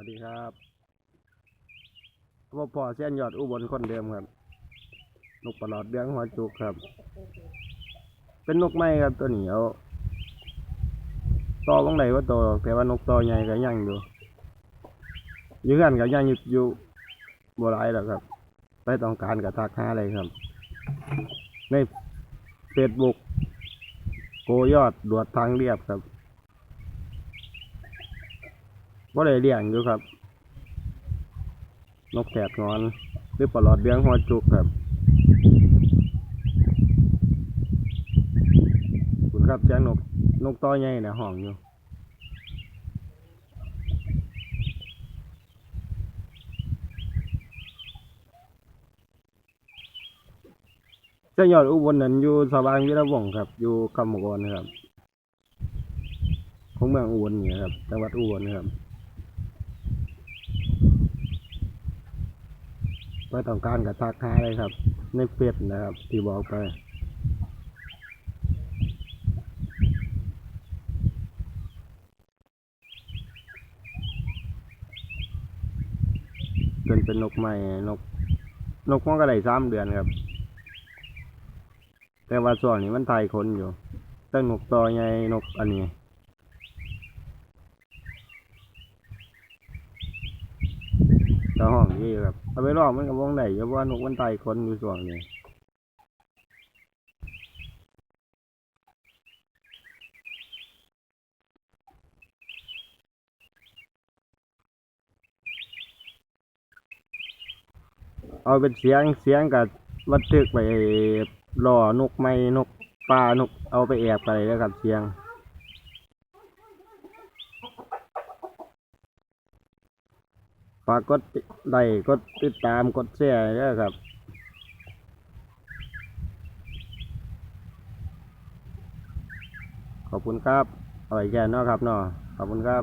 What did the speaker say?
วัสดีครับพ่อพ่อเส้นยอดอุบลคนเดิมครับ นกประหลอดเดืองหัวจุกครับ เป็นนกไม้ครับตัวนี้เอาตอบางไหนว่าโตแต่ว่านกตอใหญ่ก็ยังอยู่ยืกันก็ยังอยู่อยู่บัวไรหรอกครับไม่ต้องการกับทักหาอะไรครับ ในเฟซบุ๊กโกยอดดวดทางเรียบครับ ว่ได้เลี้ยงอยู่ครับ นกแสกงอน หรือปลอดเลี้ยงหัวจุกครับคุณครับเสียงนกนกต่อใหญ่นะห้องอยู่เจ้ายอดอุบลนั้นอยู่สว่างวิระวงครับ อยู่คำมกรนะครับของเมืองอุบลนี่ครับจังหวัดอุบลนะครับ ไม่ต้องการกับทักทายเลยครับ ในเฟซนะครับ ที่บอกไปเป็นเป็นนกใหม่นก นกมันก็ได้สามเดือนครับ แต่ว่าส่วนนี้มันไทยคนอยู่ตั้งนกต่อใหญ่นกอันนี้ เจ้าห้องนี่ครับเอาไปลอกมันกับวงไหนเพราว่านกมันไตคนอยู่ส่วนนี้เอาเป็นเสียงเสียงกับบันทึกไปล่อนกไม้นกปลานกเอาไปแอบไปแล้วกับเสียง ฝากกดไลค์กดติดตามกดแชร์ด้วยครับขอบคุณครับอร่อยแค่เนาะครับเนาะขอบคุณครับ